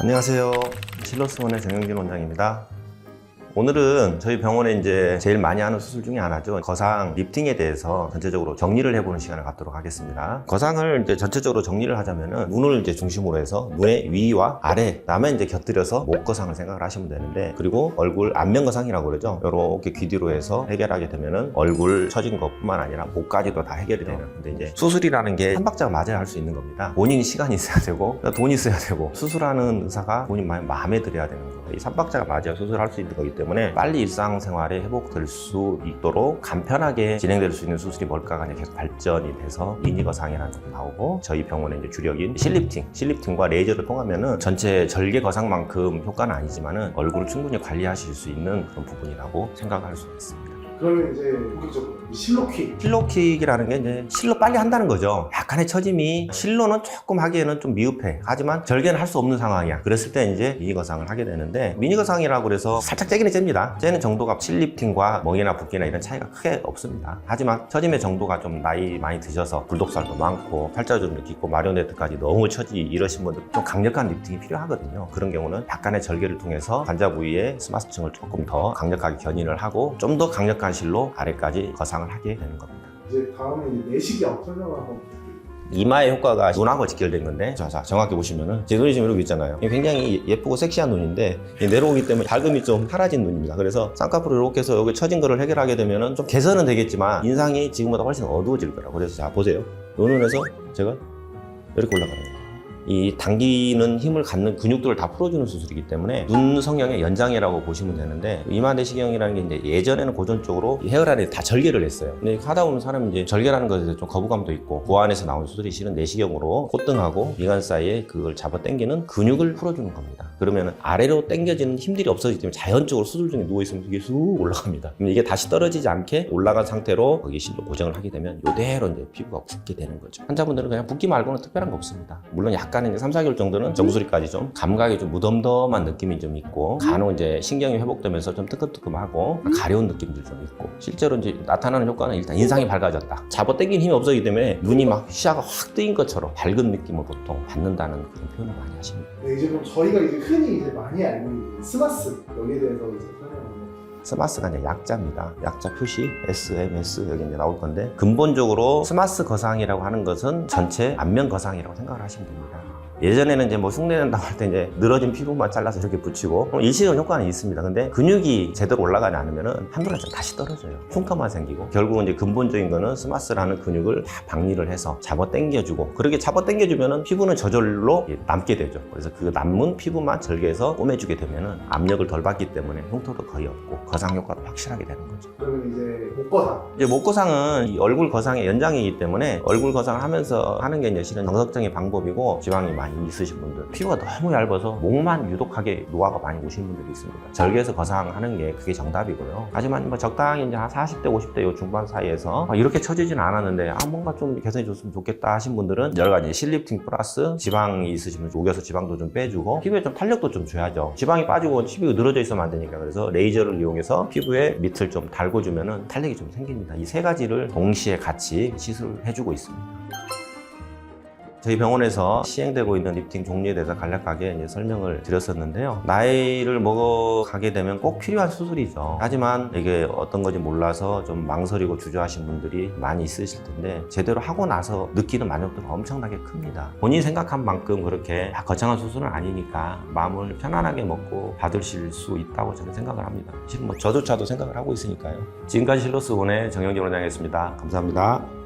안녕하세요. 실로스원의 정영진 원장입니다. 오늘은 저희 병원에 이제 제일 많이 하는 수술 중에 하나죠. 거상 리프팅에 대해서 전체적으로 정리를 해보는 시간을 갖도록 하겠습니다. 거상을 이제 전체적으로 정리를 하자면은 눈을 이제 중심으로 해서 눈의 위와 아래, 다음에 이제 곁들여서 목 거상을 생각을 하시면 되는데 그리고 얼굴 안면 거상이라고 그러죠. 이렇게 귀 뒤로 해서 해결하게 되면은 얼굴 처진 것뿐만 아니라 목까지도 다 해결이 되는. 근데 이제 수술이라는 게 한 박자가 맞아야 할 수 있는 겁니다. 본인이 시간이 있어야 되고 돈이 있어야 되고 수술하는 의사가 본인 마음에 마음에 들어야 되는 거예요. 이 3박자가 맞아야 수술할 수 있는 거기 때문에 빨리 일상생활에 회복될 수 있도록 간편하게 진행될 수 있는 수술이 뭘까가 이제 계속 발전이 돼서 미니거상이라는 것도 나오고 저희 병원의 이제 주력인 실리프팅, 실리프팅과 레이저를 통하면은 전체 절개 거상만큼 효과는 아니지만은 얼굴을 충분히 관리하실 수 있는 그런 부분이라고 생각할 수 있습니다. 그러면 이제 본격적으로 이 실로킥 실로킥이라는 게 이제 실로 빨리 한다는 거죠. 약간의 처짐이 실로는 조금 하기에는 좀 미흡해. 하지만 절개는 할 수 없는 상황이야. 그랬을 때 이제 미니거상을 하게 되는데 미니거상이라고 그래서 살짝 째기는 잽니다. 째는 정도가 실리프팅과 멍이나 붓기나 이런 차이가 크게 없습니다. 하지만 처짐의 정도가 좀 나이 많이 드셔서 굴독살도 많고 팔자주름도 깊고 마리오네트까지 너무 처지 이러신 분들 좀 강력한 리프팅이 필요하거든요. 그런 경우는 약간의 절개를 통해서 관자 부위에 스마스층을 조금 더 강력하게 견인을 하고 좀 더 강력한 실로 아래까지 거상을 하게 되는 겁니다. 이제 다음에 이제 내시경 설명을 한번. 이마의 효과가 눈하고 직결된 건데 자, 자 정확히 보시면은 제 눈이 지금 이러고 있잖아요. 이게 굉장히 예쁘고 섹시한 눈인데 내려오기 때문에 밝음이 좀 사라진 눈입니다. 그래서 쌍꺼풀을 이렇게 해서 여기 처진 거를 해결하게 되면은 좀 개선은 되겠지만 인상이 지금보다 훨씬 어두워질 거라고. 그래서 자 보세요. 요 눈에서 제가 이렇게 올라가는 거예요 이 당기는 힘을 갖는 근육들을 다 풀어주는 수술이기 때문에 눈 성형의 연장이라고 보시면 되는데 이마 내시경이라는 게 이제 예전에는 고전적으로 이 헤어 라인에 다 절개를 했어요. 근데 하다 보면 사람이 이제 절개라는 것에 좀 거부감도 있고 고안에서 나온 수술이 실은 내시경으로 콧등하고 미간 사이에 그걸 잡아 당기는 근육을 풀어주는 겁니다. 그러면 아래로 당겨지는 힘들이 없어지기 때문에 자연적으로 수술 중에 누워 있으면 이게 쑥 올라갑니다. 이게 다시 떨어지지 않게 올라간 상태로 거기 실로 고정을 하게 되면 이대로 이제 피부가 굳게 되는 거죠. 환자분들은 그냥 붓기 말고는 특별한 거 없습니다. 물론 약간 은 이제 3, 4개월 정도는 정수리까지 좀 감각이 좀 무덤덤한 느낌이 좀 있고 간혹 이제 신경이 회복되면서 좀 뜨끔뜨끔하고 가려운 느낌들 좀 있고 실제로 이제 나타나는 효과는 일단 인상이 밝아졌다. 잡아 당긴 힘이 없어지기 때문에 눈이 막 시야가 확 뜨인 것처럼 밝은 느낌을 보통 받는다는 그런 표현을 많이 하십니다. 네, 이제 그럼 저희가 이제 흔히 이제 많이 알고 있는 스마스 여기에 대해서 이제 설명을 스마스가 이제 약자입니다. 약자 표시 SMS 여기 이제 나올 건데 근본적으로 스마스 거상이라고 하는 것은 전체 안면 거상이라고 생각을 하시면 됩니다. 예전에는 이제 뭐 흉내낸다고 할때 이제 늘어진 피부만 잘라서 이렇게 붙이고 그럼 일시적 효과는 있습니다. 근데 근육이 제대로 올라가지 않으면은 달 다시 떨어져요. 흉터만 생기고 결국은 이제 근본적인 거는 스마스라는 근육을 다 박리를 해서 잡아 당겨주고 그렇게 잡아 당겨주면은 피부는 저절로 남게 되죠. 그래서 그 남은 피부만 절개해서 꼬매주게 되면은 압력을 덜 받기 때문에 흉터도 거의 없고 거상 효과도 확실하게 되는 거죠. 그러면 이제 목거상 이제 목 거상은 이 얼굴 거상의 연장이기 때문에 얼굴 거상을 하면서 하는 게 이제 실은 정석적인 방법이고 지방이 많이 있으신 분들 피부가 너무 얇아서 목만 유독하게 노화가 많이 오시는 분들이 있습니다. 절개해서 거상하는 게 그게 정답이고요. 하지만 뭐 적당히 이제 한 40대 50대 요 중반 사이에서 아, 이렇게 처지진 않았는데 아 뭔가 좀 개선이 줬으면 좋겠다 하신 분들은 여러 가지 실리프팅 플러스 지방이 있으시면 녹여서 지방도 좀 빼주고 피부에 좀 탄력도 좀 줘야죠. 지방이 빠지고 피부가 늘어져 있으면 안 되니까 그래서 레이저를 이용해서 피부에 밑을 좀 달궈주면 탄력이 좀 생깁니다. 이 세 가지를 동시에 같이 시술을 해주고 있습니다. 저희 병원에서 시행되고 있는 리프팅 종류에 대해서 간략하게 이제 설명을 드렸었는데요. 나이를 먹어가게 되면 꼭 필요한 수술이죠. 하지만 이게 어떤 건지 몰라서 좀 망설이고 주저하신 분들이 많이 있으실 텐데 제대로 하고 나서 느끼는 만족도가 엄청나게 큽니다. 본인이 생각한 만큼 그렇게 거창한 수술은 아니니까 마음을 편안하게 먹고 받으실 수 있다고 저는 생각을 합니다. 지금 뭐 저조차도 생각을 하고 있으니까요. 지금까지 실로스 원의 정영진 원장이었습니다. 감사합니다.